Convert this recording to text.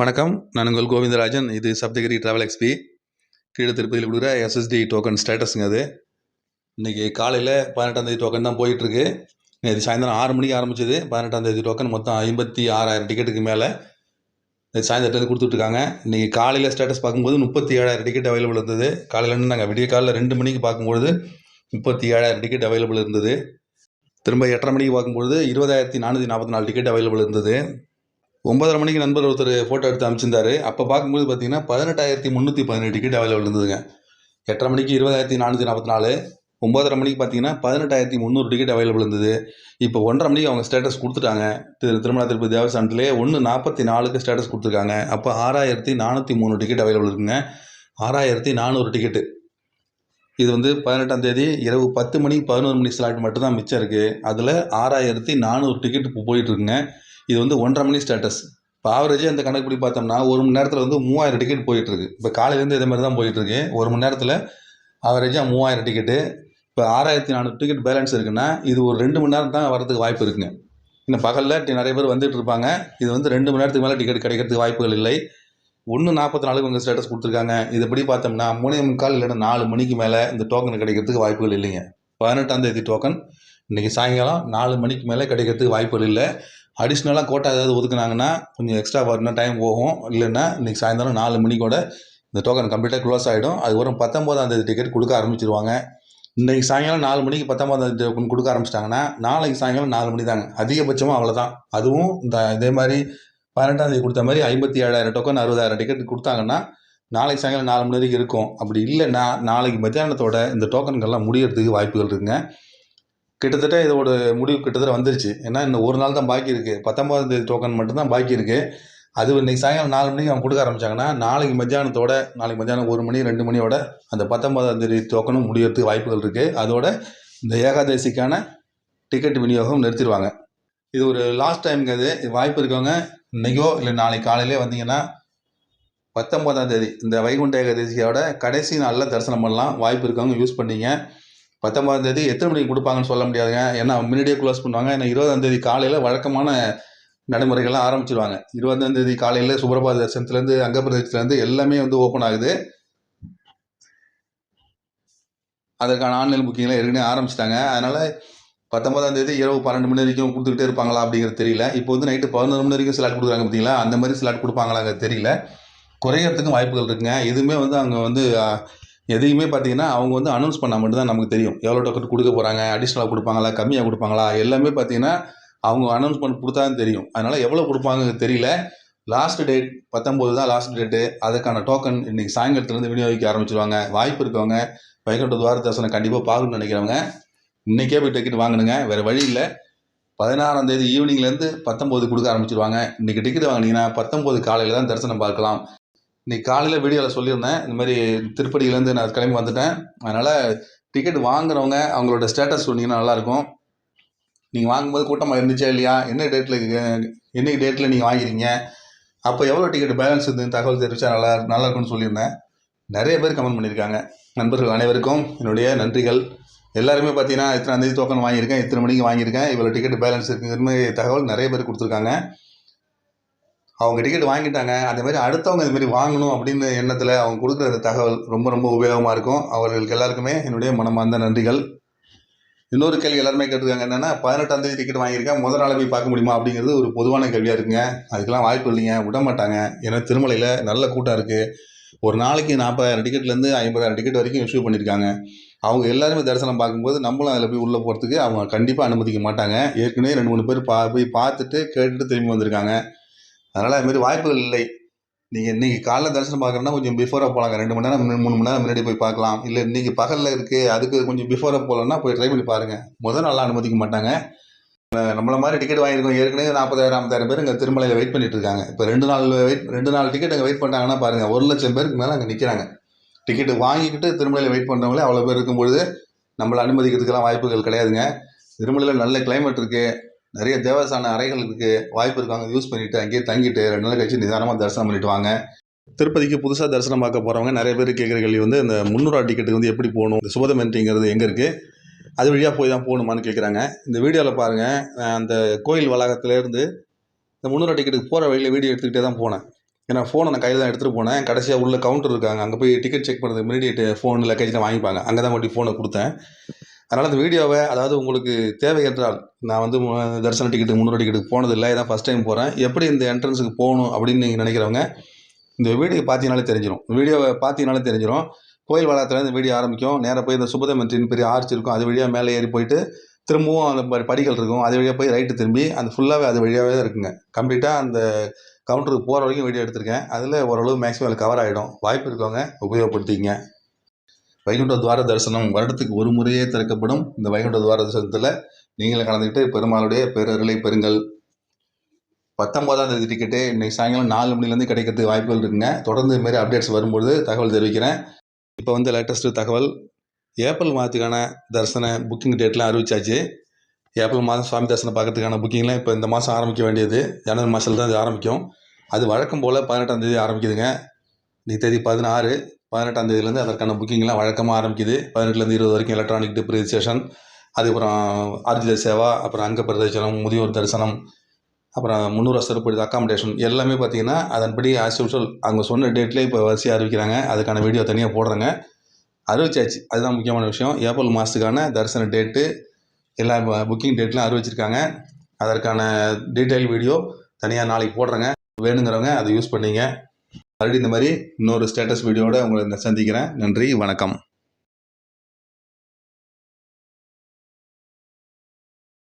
வணக்கம். நான் உங்கள் கோவிந்தராஜன். இது சப்தகிரி ட்ராவல் எக்ஸ்பி கீழே திருப்பதியில் கொடுக்குற எஸ்எஸ்டி டோக்கன் ஸ்டேட்டஸுங்க அது. இன்றைக்கி காலையில் பதினெட்டாந்தேதி டோக்கன் தான் போயிட்டுருக்கு. நேற்று சாயந்தரம் ஆறு மணிக்கு ஆரம்பிச்சது. பதினெட்டாந்தேதி டோக்கன் மொத்தம் ஐம்பத்தி ஆறாயிரம் டிக்கெட்டுக்கு மேலே. நேற்று சாயந்தரத்துலேருந்து கொடுத்துட்ருக்காங்க இன்றைக்கி காலையில் ஸ்டேட்டஸ் பார்க்கும்போது முப்பத்தி ஏழாயிரம் டிக்கெட் அவைலபிள் இருந்தது. காலையிலேருந்து நாங்கள் விடிய காலையில் ரெண்டு மணிக்கு பார்க்கும்பொழுது முப்பத்தி ஏழாயிரம் டிக்கெட் அவைலபிள் இருந்தது. திரும்ப எட்டரை மணிக்கு பார்க்கும்பொழுது இருபதாயிரத்தி நானூற்றி நாற்பத்தி நாலு டிக்கெட் அவைலபிள் இருந்தது. ஒன்பதரை மணிக்கு நண்பர் ஒருத்தர் ஃபோட்டோ எடுத்து அனுப்பிச்சிருந்தார் அப்போ பார்க்கும்போது பார்த்தீங்கன்னா பதினெட்டாயிரத்தி முந்நூற்றி பதினேழு டிக்கெட் அவைலபிள் இருந்ததுங்க. எட்டரை மணிக்கு இருபதாயிரத்தி நானூற்றி நாற்பத்தி நாலு ஒம்பதரை மணிக்கு பார்த்தீங்கன்னா பதினெட்டாயிரத்தி முந்நூறு டிக்கெட் அவைலபிள் இருந்தது. இப்போ ஒன்றரை மணிக்கு அவங்க ஸ்டேட்டஸ் கொடுத்துட்டாங்க. திரு திருமண திருப்பதி தேவஸ்தானத்திலே ஒன்று நாற்பத்தி நாலுக்கு ஸ்டேட்டஸ் கொடுத்துருக்காங்க. அப்போ ஆறாயிரத்தி நானூற்றி மூணு டிக்கெட் அவைலபிள் இருக்குங்க. ஆறாயிரத்தி நானூறு டிக்கெட்டு. இது வந்து பதினெட்டாம் தேதி இரவு பத்து மணி பதினோரு மணி ஸ்லாட் மட்டும்தான் மிச்சம் இருக்குது அதில் ஆறாயிரத்தி நானூறு டிக்கெட் போயிட்டுருக்குங்க இது வந்து ஒன்றரை மணி ஸ்டேட்டஸ் இப்போ ஆவரேஜாக அந்த கணக்குப்படி பார்த்தோம்னா ஒரு மணி நேரத்தில் வந்து மூவாயிரம் டிக்கெட் போயிட்டுருக்கு. இப்போ காலையிலேருந்து இதே மாதிரி தான் போயிட்டுருக்கு. ஒரு மணி நேரத்தில் ஆவரேஜாக மூவாயிரம் டிக்கெட்டு இப்போ ஆறாயிரத்தி நானூறு டிக்கெட் பேலன்ஸ் இருக்குன்னா இது ஒரு ரெண்டு மணி நேரம் தான் வரதுக்கு வாய்ப்பு இருக்குங்க. இன்னும் பகலில் நிறைய பேர் வந்துட்டு இருப்பாங்க. இது வந்து ரெண்டு மணி நேரத்துக்கு மேலே டிக்கெட் கிடைக்கிறதுக்கு வாய்ப்புகள் இல்லை. ஒன்று நாற்பத்தி நாலுக்கு உங்கள் ஸ்டேட்டஸ் கொடுத்துருக்காங்க இதுபடி பார்த்தோம்னா மூணே முக்கால் இல்லைன்னா நாலு மணிக்கு மேலே இந்த டோக்கன் கிடைக்கிறதுக்கு வாய்ப்புகள் இல்லைங்க. பதினெட்டாம் தேதி டோக்கன் இன்றைக்கி சாயங்காலம் நாலு மணிக்கு மேலே கிடைக்கிறதுக்கு வாய்ப்புகள் இல்லை. அடிஷ்னலாக கோட்டா ஏதாவது ஒதுக்குனாங்கன்னா கொஞ்சம் எக்ஸ்ட்ரா வரணும் டைம் போகும். இல்லைன்னா இன்றைக்கி சாயந்தரம் நாலு மணிக்கூட இந்த டோக்கன் கம்ப்ளீட்டாக க்ளோஸ் ஆகிடும் அதுக்கப்புறம் பத்தொம்போதாந்தேதி டிக்கெட் கொடுக்க ஆரம்பிச்சிருவாங்க. இன்றைக்கி சாயங்காலம் நாலு மணிக்கு பத்தொம்போதாம் தேதி டோக்கன் கொடுக்க ஆரம்பிச்சிட்டாங்கன்னா நாளைக்கு சாயங்காலம் நாலு மணி தாங்க அதிகபட்சமாக அவ்வளோதான் அதுவும் இந்த இதே மாதிரி பதினெட்டாம் தேதி கொடுத்த மாதிரி ஐம்பத்தி ஏழாயிரம் டோக்கன் அறுபதாயிரம் டிக்கெட் கொடுத்தாங்கன்னா நாளைக்கு சாயங்காலம் நாலு மணி வரைக்கும் இருக்கும். அப்படி இல்லைன்னா நாளைக்கு மத்தியானத்தோட இந்த டோக்கன்கள்லாம் முடியறதுக்கு வாய்ப்புகள் இருக்குங்க. கிட்டத்தட்ட இதோட முடிவு கிட்டத்தட்ட வந்துருச்சு. ஏன்னா இன்னும் ஒரு நாள் தான் பாக்கி இருக்குது பத்தொம்பதாம் தேதி டோக்கன் மட்டும்தான் பாக்கி இருக்குது அது இன்னைக்கு சாயங்காலம் நாலு மணிக்கு அவங்க கொடுக்க ஆரம்பிச்சாங்கன்னா நாளைக்கு மத்தியானத்தோட நாளைக்கு மத்தியானம் ஒரு மணி ரெண்டு மணியோட அந்த பத்தொம்பதாம் தேதி டோக்கனும் முடியறதுக்கு வாய்ப்புகள் இருக்குது அதோட இந்த ஏகாதசிக்கான டிக்கெட் விநியோகம் நிறுத்திடுவாங்க. இது ஒரு லாஸ்ட் டைமுக்கு அது. வாய்ப்பு இருக்கவங்க இன்னைக்கோ இல்லை நாளைக்கு காலையிலே வந்தீங்கன்னா பத்தொன்பதாம் தேதி இந்த வைகுண்ட ஏகாதசியோட கடைசி நாளில் தரிசனம் பண்ணலாம். வாய்ப்பு இருக்கவங்க யூஸ் பண்ணிங்க. பத்தொம்பதாம் தேதி எத்தனை மணிக்கு கொடுப்பாங்கன்னு சொல்ல முடியாதுங்க. ஏன்னா முன்னாடியே க்ளோஸ் பண்ணுவாங்க. ஏன்னா இருபதாம் தேதி காலையில் வழக்கமான நடைமுறைகள்லாம் ஆரம்பிச்சிருவாங்க. இருபதாம் தேதி காலையில் சுப்ரபாத தரிசனத்துலேருந்து அங்கப்பிரதேசத்துலேருந்து எல்லாமே வந்து ஓப்பன் ஆகுது. அதற்கான ஆன்லைன் புக்கிங்லாம் ஏற்கனவே ஆரம்பிச்சிட்டாங்க. அதனால் பத்தொன்பதாம் தேதி இரவு பன்னெண்டு மணி வரைக்கும் கொடுத்துக்கிட்டே இருப்பாங்களா அப்படிங்கிறது தெரியல. இப்போ வந்து நைட்டு பதினொரு மணி வரைக்கும் ஸ்லாட் கொடுக்குறாங்க பார்த்தீங்களா? அந்த மாதிரி ஸ்லாட் கொடுப்பாங்களாங்கிறது தெரியல. குறையறதுக்கும் வாய்ப்புகள் இருக்குங்க. எதுவுமே வந்து அவங்க வந்து எதையுமே பார்த்தீங்கன்னா அவங்க வந்து அனௌன்ஸ் பண்ணால் மட்டும்தான் நமக்கு தெரியும். எவ்வளோ டோக்கன் கொடுக்க போகிறாங்க அடிஷ்னலாக கொடுப்பாங்களா கம்மியாக கொடுப்பாங்களா எல்லாமே பார்த்தீங்கன்னா அவங்க அனௌன்ஸ்மெண்ட் கொடுத்தா தான் தெரியும். அதனால் எவ்வளோ கொடுப்பாங்க தெரியல. லாஸ்ட் டேட் பத்தொம்போது தான் லாஸ்ட் டேட்டு அதுக்கான டோக்கன் இன்றைக்கி சாயங்காலத்துலேருந்து விநியோகிக்க ஆரம்பிச்சிருவாங்க. வாய்ப்பு இருக்கவங்க வைகுண்ட துவார தரிசனம் கண்டிப்பாக பார்க்கணும்னு நினைக்கிறவங்க இன்றைக்கே போய் டிக்கெட் வாங்கினுங்க. வேறு வழி இல்லை. பதினாறாம் தேதி ஈவினிங்லேருந்து பத்தொம்போது கொடுக்க ஆரம்பிச்சிருவாங்க. இன்றைக்கி டிக்கெட் வாங்கினீங்கன்னா பத்தொம்போது காலையில் தான் தரிசனம் பார்க்கலாம். இன்னைக்கு காலையில் வீடியோவில் சொல்லியிருந்தேன். இந்த மாதிரி திருப்பதியிலேருந்து நான் கிளம்பி வந்துட்டேன். அதனால் டிக்கெட் வாங்குறவங்க அவங்களோட ஸ்டேட்டஸ் சொன்னீங்கன்னா நல்லாயிருக்கும். நீங்கள் வாங்கும்போது கூட்டமாக இருந்துச்சா இல்லையா? என்ன டேட்டில் என்னைக்கு டேட்டில் நீங்கள் வாங்கிறீங்க அப்போ எவ்வளோ டிக்கெட் பேலன்ஸ் இருந்ததுன்னு தகவல் தெரிவித்தா நல்லா நல்லா இருக்கும்னு சொல்லியிருந்தேன். நிறைய பேர் கமெண்ட் பண்ணியிருக்காங்க. நண்பர்கள் அனைவருக்கும் என்னுடைய நன்றிகள். எல்லாருமே பார்த்தீங்கன்னா இத்தனை தேதி டோக்கன் வாங்கியிருக்கேன் இத்தனை மணிக்கு வாங்கியிருக்கேன். இவ்வளோ டிக்கெட் பேலன்ஸ் இருக்குங்கிற மாதிரி தகவல் நிறைய பேர் கொடுத்துருக்காங்க. அவங்க டிக்கெட் வாங்கிட்டாங்க. அதே மாதிரி அடுத்தவங்க இதுமாரி வாங்கணும் அப்படின்னு எண்ணத்தில் அவங்க கொடுக்குற அந்த தகவல் ரொம்ப ரொம்ப உபயோகமாக இருக்கும். அவர்களுக்கு எல்லாருக்குமே என்னுடைய மனமார்ந்த நன்றிகள். இன்னொரு கேள்வி எல்லாருமே கேட்டிருக்காங்க. என்னென்னா பதினெட்டாம் தேதி டிக்கெட் வாங்கியிருக்கேன். முதல் நாள் போய் பார்க்க முடியுமா அப்படிங்கிறது ஒரு பொதுவான கேள்வியாக இருக்குங்க. அதுக்கெல்லாம் வாய்ப்பு இல்லைங்க. விட மாட்டாங்க. ஏன்னா திருமலையில் நல்ல கூட்டம் இருக்குது ஒரு நாளைக்கு நாற்பதாயிரம் டிக்கெட்லேருந்து ஐம்பதாயிரம் டிக்கெட் வரைக்கும் இஷ்யூ பண்ணியிருக்காங்க. அவங்க எல்லாருமே தரிசனம் பார்க்கும்போது நம்மளும் அதில் போய் உள்ளே போகிறதுக்கு அவங்க கண்டிப்பாக அனுமதிக்க மாட்டாங்க. ஏற்கனவே ரெண்டு மூணு பேர் பா போய் பார்த்துட்டு கேட்டுட்டு திரும்பி வந்திருக்காங்க. அதனால் அதுமாரி வாய்ப்புகள் இல்லை. நீங்கள் இன்றைக்கி காலைல தரிசனம் பார்க்கணுன்னா கொஞ்சம் பிஃபோராக போகலாங்க ரெண்டு மணி நேரம் மூணு மணி நேரம் முன்னாடி போய் பார்க்கலாம். இல்லை இன்றைக்கி பகலில் இருக்குது அதுக்கு கொஞ்சம் பிஃபோராக போகலன்னா போய் ட்ரை பண்ணி பாருங்கள் முதல் நாளாக அனுமதிக்க மாட்டாங்க. நம்மள மாதிரி டிக்கெட் வாங்கியிருக்கோம். ஏற்கனவே நாற்பதாயிரம் ஐம்பதாயிரம் பேர் இங்கே திருமலையில் வெயிட் பண்ணிட்டு இருக்காங்க. இப்போ ரெண்டு நாள் வெயிட் ரெண்டு நாள் டிக்கெட் அங்கே வெயிட் பண்ணாங்கன்னா பாருங்கள் ஒரு லட்சம் பேருக்கு மேலே அங்கே நிற்கிறாங்க டிக்கெட்டு வாங்கிக்கிட்டு திருமலையில் வெயிட் பண்ணுறவங்களே அவ்வளோ பேர் இருக்கும்பொழுது நம்மளை அனுமதிக்கிறதுக்கெல்லாம் வாய்ப்புகள் கிடையாதுங்க. திருமலையில் நல்ல கிளைமேட் இருக்குது நிறைய தேவஸ்தான அறைகள் இருக்குது வாய்ப்பு இருக்காங்க யூஸ் பண்ணிவிட்டு அங்கேயே தங்கிட்டு ரெண்டு நாள் கழிச்சு நிதானமாக தரிசனம் பண்ணிட்டு வாங்க. திருப்பதிக்கு புதுசாக தரிசனம் பார்க்க போகிறவங்க நிறைய பேர் கேட்குற கேள்வி வந்து இந்த முந்நூறுவா டிக்கெட்டுக்கு வந்து எப்படி போகணும்? இந்த சுபதமென்றிங்கிறது எங்கே இருக்குது அது வழியாக போய் தான் போகணுமான்னு கேட்குறாங்க. இந்த வீடியோவில் பாருங்கள் அந்த கோயில் வளாகத்திலேருந்து இந்த முந்நூறுவா டிக்கெட்டுக்கு போகிற வழியில் வீடியோ எடுத்துக்கிட்டே தான் போனேன். ஏன்னா ஃபோனை நான் கையில் தான் எடுத்துகிட்டு போனேன். கடைசியாக உள்ள கவுண்டர் இருக்காங்க. அங்கே போய் டிக்கெட் செக் பண்ணுறதுக்கு முன்னாடி ஃபோன் லக்கேஜ்லாம் வாங்கிப்பாங்க. அங்கே தான் கொண்டு ஃபோனை கொடுத்தேன். அதனால் அந்த வீடியோவை அதாவது உங்களுக்கு தேவை என்றால் நான் வந்து மு- தரிசன டிக்கெட்டு முன்னூறு டிக்கெட்டுக்கு போனதில்லை இதான் ஃபஸ்ட் டைம் போகிறேன் எப்படி இந்த என்ட்ரன்ஸுக்கு போகணும் அப்படின்னு நீங்கள் நினைக்கிறவங்க இந்த வீடியோ பார்த்தீங்கனாலே தெரிஞ்சிடும் வீடியோவை பார்த்தீங்கனாலே தெரிஞ்சிடும் கோயில் வளாகத்தில் இந்த வீடியோ ஆரம்பிக்கும். நேராக போய் இந்த சுபதமன்றின் பெரிய ஆர்ச் இருக்கும். அது வழியாக மேலே ஏறி போயிட்டு திரும்பவும் அந்த ப- படிகள் இருக்கும். அது வழியாக போய் ரைட்டு திரும்பி அந்த ஃபுல்லாகவே அது வழியாகவே தான் இருக்குங்க. கம்ப்ளீட்டாக அந்த கவுண்டருக்கு போகிற வரைக்கும் வீடியோ எடுத்திருக்கேன். அதில் ஓரளவு மேக்ஸிமம் கவர் ஆகிடும் வாய்ப்பு இருக்கவங்க உபயோகப்படுத்திக்கங்க. வைகுண்ட துவார தரிசனம் வருடத்துக்கு ஒரு முறையே திறக்கப்படும். இந்த வைகுண்ட துவார தரிசனத்தில் நீங்களும் கலந்துக்கிட்டு பெருமாளுடைய பேரர்களை பெறுங்கள். பத்தொன்பதாம் தேதி டிக்கெட்டு இன்றைக்கி சாயங்காலம் நாலு மணிலேருந்து கிடைக்கிறதுக்கு வாய்ப்புகள் இருக்குங்க. தொடர்ந்து இதுமாரி அப்டேட்ஸ் வரும்பொழுது தகவல் தெரிவிக்கிறேன். இப்போ வந்து லேட்டஸ்ட்டு தகவல் ஏப்ரல் மாதத்துக்கான தரிசன புக்கிங் டேட்லாம் அறிவிச்சாச்சு. ஏப்ரல் மாதம் சுவாமி தரிசனம் பார்க்கறதுக்கான புக்கிங்லாம் இப்போ இந்த மாதம் ஆரம்பிக்க வேண்டியது. ஜனவரி மாதத்தில் தான் இது ஆரம்பிக்கும். அது வழக்கம் போல் பதினெட்டாம் தேதி ஆரம்பிக்குதுங்க. இன்னைக்கு தேதி பதினாறு. பதினெட்டாம் தேதியிலேருந்து அதற்கான புக்கிங்லாம் வழக்கமாக ஆரம்பிக்குது. பதினெட்டுலேருந்து இருபது வரைக்கும் எலக்ட்ரானிக் டிப் ரிஜிஸ்ட்ரேஷன் அதுக்கப்புறம் ஆர்ஜித சேவா அப்புறம் அங்க பிரதேசனம் முதியோர் தரிசனம் அப்புறம் முந்நூறு சிறப்பு அக்காமடேஷன் எல்லாமே பார்த்தீங்கன்னா அதன்படி ஆஸ் யூஷுவல் அவங்க சொன்ன டேட்லேயே இப்போ வரிசையாக அறிவிக்கிறாங்க. அதுக்கான வீடியோ தனியாக போடுறேங்க. அறிவிச்சாச்சு. அதுதான் முக்கியமான விஷயம். ஏப்ரல் மாதத்துக்கான தரிசன டேட்டு எல்லா புக்கிங் டேட்லாம் அறிவிச்சிருக்காங்க. அதற்கான டீட்டெயில் வீடியோ தனியாக நாளைக்கு போடுறேங்க. வேணுங்கிறவங்க அதை யூஸ் பண்ணிங்க. மறுபடியும் இந்த மாதிரி இன்னொரு ஸ்டேட்டஸ் வீடியோட உங்களை சந்திக்கிறேன். நன்றி வணக்கம்.